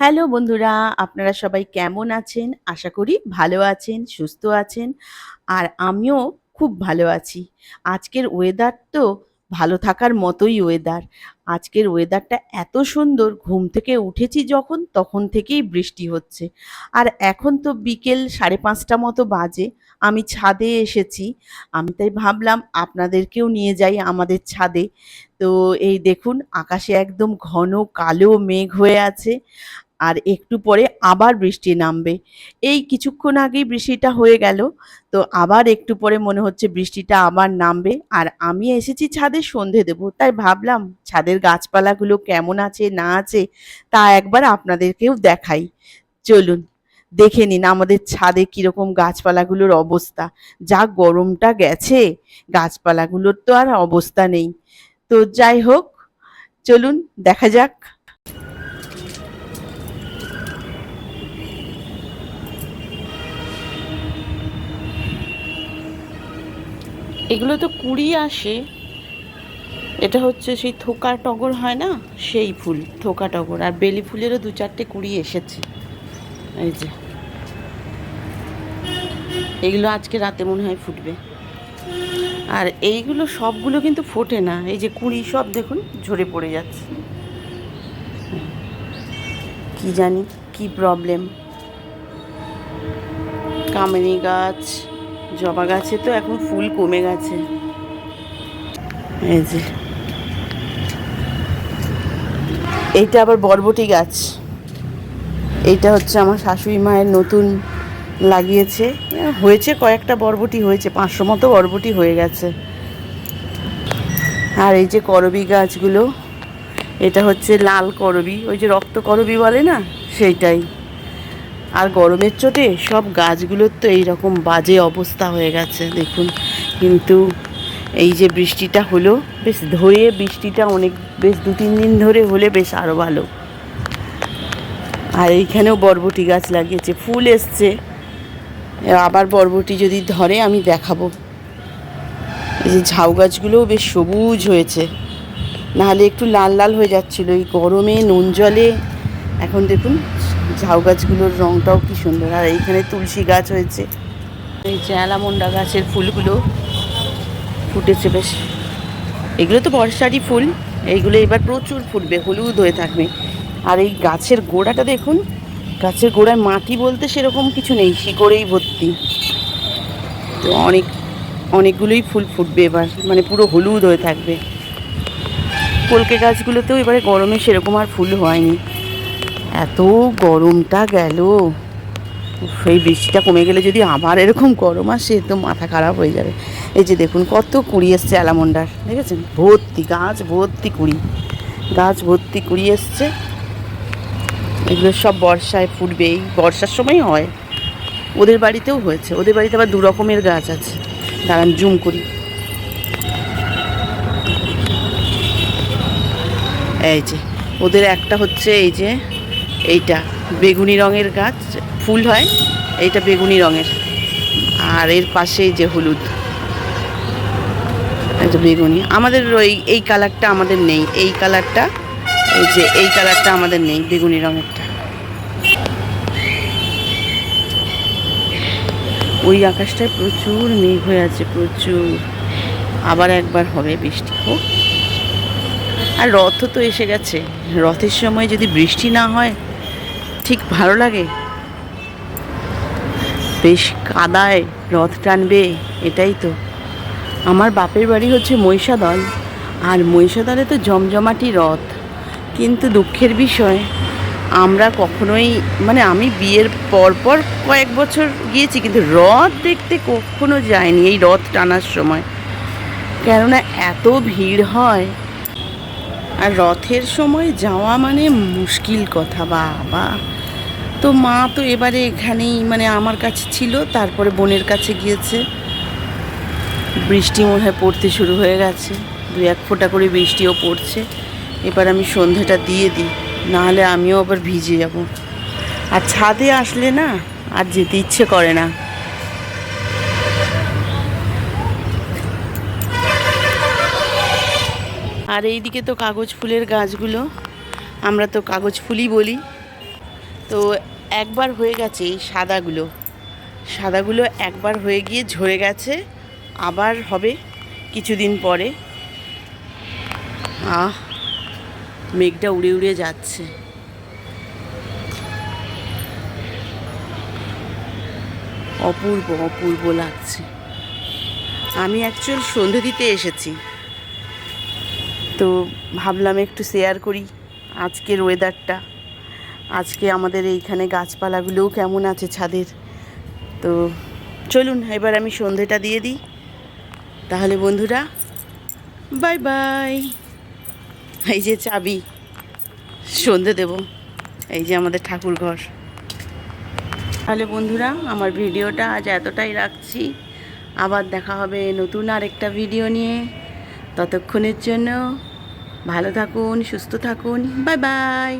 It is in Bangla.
হ্যালো বন্ধুরা, আপনারা সবাই কেমন আছেন? আশা করি ভালো আছেন, সুস্থ আছেন, আর আমিও খুব ভালো আছি। আজকের ওয়েদার তো ভালো থাকার মতোই ওয়েদার আজকের ওয়েদারটা এত সুন্দর, ঘুম থেকে উঠেছি যখন, তখন থেকেই বৃষ্টি হচ্ছে। আর এখন তো বিকেল সাড়ে পাঁচটা মতো বাজে, আমি ছাদে এসেছি। আমি তাই ভাবলাম আপনাদেরকেও নিয়ে যাই আমাদের ছাদে। তো এই দেখুন, আকাশে একদম ঘন কালো মেঘ হয়ে আছে। আর একটু পরে আবার বৃষ্টি নামবে। এই কিছুক্ষণ আগেই বৃষ্টিটা হয়ে গেল, তো আবার একটু পরে মনে হচ্ছে বৃষ্টিটা আবার নামবে। আর আমি এসেছি ছাদে সন্ধে দেবো, তাই ভাবলাম ছাদের গাছপালাগুলো কেমন আছে, না আছে, তা একবার আপনাদেরকেও দেখাই। চলুন, দেখে নিন আমাদের ছাদে কীরকম গাছপালাগুলোর অবস্থা। যা গরমটা গেছে, গাছপালাগুলোর তো আর অবস্থা নেই। তো যাই হোক, চলুন, দেখা যাক। এগুলো তো কুড়ি আসে। এটা হচ্ছে সেই থোকা টগর হয় না? সেই ফুল, থোকা টগর। আর বেলি ফুলেরও দু চারটে কুড়ি এসেছে। এই যে। এগুলো আজকে রাতে মনে হয় ফুটবে। আর এইগুলো সবগুলো কিন্তু ফোটে না। এই যে কুড়ি সব দেখুন, ঝরে পড়ে যাচ্ছে। কি জানি, কি প্রবলেম কামিনী গাছ। জবা গাছে তো এখন ফুল কমে গেছে। এই যে। এইটা আবার বরবটি গাছ। এইটা হচ্ছে আমার শাশুড়ি মায়ের নতুন লাগিয়েছে। হয়েছে কয়েকটা বরবটি হয়েছে, পাঁচশো মতো বরবটি হয়ে গেছে। আর এই যে করবি গাছগুলো, এটা হচ্ছে লাল করবি, ওই যে রক্ত করবি বলে না? সেইটাই। আর গরমের চোটে সব গাছগুলোর তো এইরকম বাজে অবস্থা হয়ে গেছে, দেখুন। কিন্তু এই যে বৃষ্টিটা হলো, বেশ ধরে বৃষ্টিটা অনেক, বেশ দু তিন দিন ধরে হলে বেশ আরও ভালো। আর এইখানেও বরবটি গাছ লাগিয়েছে, ফুল এসছে। আবার বরবটি যদি ধরে, আমি দেখাবো। এই যে ঝাউ গাছগুলোও বেশ সবুজ হয়েছে। নাহলে একটু লাল লাল হয়ে যাচ্ছিল, এই গরমে, নুন জলে। এখন দেখুন ঝাউ গাছগুলোর রঙটাও কি সুন্দর। আর এইখানে তুলসী গাছ হয়েছে। এই যে অ্যালামন্ডা গাছের ফুলগুলো ফুটেছে বেশ। এগুলো তো বর্ষারই ফুল। এইগুলো এবার প্রচুর ফুটবে, হলুদ হয়ে থাকবে। আর এই গাছের গোড়াটা দেখুন, গাছের গোড়ায় মাটি বলতে সেরকম কিছু নেই, শিকড়েই ভর্তি। তো অনেক, অনেকগুলোই ফুল ফুটবে এবার মানে পুরো হলুদ হয়ে থাকবে। কলকে গাছগুলোতেও এবারে গরমে সেরকম আর ফুল হয়নি। এত গরমটা গেল। সেই বৃষ্টিটা কমে গেলে যদি আবার এরকম গরম আসে, তো মাথা খারাপ হয়ে যাবে। এই যে দেখুন, কত কুড়ি এসছে অ্যালামন্ডার, দেখেছেন? ভর্তি, গাছ ভর্তি কুড়ি। গাছ ভর্তি কুড়ি এসছে। এগুলো সব বর্ষায় ফুটবেই, বর্ষার সময় হয়। ওদের বাড়িতেও হয়েছে, ওদের বাড়িতে আবার দু রকমের গাছ আছে। দাঁড়ান, জুম করি। এই যে, ওদের একটা হচ্ছে, এই যে এইটা বেগুনি রঙের গাছ, ফুল হয়, এইটা বেগুনি রঙের। আর এর পাশে যে হলুদ যে বেগুনি। আমাদের ওই, এই কালারটা আমাদের নেই, এই কালারটা, এই যে এই কালারটা আমাদের নেই, বেগুনি রঙেরটা। ওই আকাশটায় প্রচুর মেঘ হয়ে আছে, প্রচুর। আবার একবার হবে বৃষ্টি, হোক। আর রথও তো এসে গেছে। রথের সময় যদি বৃষ্টি না হয় ঠিক ভালো লাগে? বেশ কাদায় রথ টানবে, এটাই তো। আমার বাপের বাড়ি হচ্ছে মহিষাদল, আর মহিষাদলে তো জমজমাটি রথ। কিন্তু দুঃখের বিষয়, আমরা কখনোই মানে আমি বিয়ের পর পর কয়েক বছর গিয়েছি, কিন্তু রথ দেখতে কখনো যায়নি এই রথ টানার সময়। কেননা এত ভিড় হয়, আর রথের সময় যাওয়া মানে মুশকিল কথা, বাবা। তো মা তো এবারে এখানেই মানে আমার কাছে ছিল, তারপরে বোনের কাছে গিয়েছে। বৃষ্টি মনে হয় পড়তে শুরু হয়ে গেছে। দু এক ফোঁটা করে বৃষ্টিও পড়ছে। এবার আমি সন্ধ্যাটা দিয়ে দিই, নাহলে আমিও আবার ভিজে যাব। আর ছাদে আসলে না, আর যেতে ইচ্ছে করে না। আর এইদিকে তো কাগজ ফুলের গাছগুলো, আমরা তো কাগজ ফুলই বলি। তো একবার হয়ে গেছে এই সাদাগুলো। সাদাগুলো একবার হয়ে গিয়ে ঝরে গেছে, আবার হবে কিছুদিন পরে। আহ, মেঘটা উড়ে উড়ে যাচ্ছে। অপূর্ব অপূর্ব লাগছে। আমি অ্যাকচুয়াল সন্ধে দিতে এসেছি। তো ভাবলাম একটু শেয়ার করি আজকের ওয়েদারটা আজকে আমাদের এইখানে গাছপালাগুলোও কেমন আছে ছাদের? তো চলুন, এবার আমি সন্ধেটা দিয়ে দিই। তাহলে বন্ধুরা বাই বাই এই যে চাবি, সন্ধে দেব। এই যে আমাদের ঠাকুর ঘর। তাহলে বন্ধুরা, আমার ভিডিওটা আজ এতটাই রাখছি। আবার দেখা হবে নতুন আরেকটা ভিডিও নিয়ে। ততক্ষণের জন্য ভালো থাকুন, সুস্থ থাকুন। Bye bye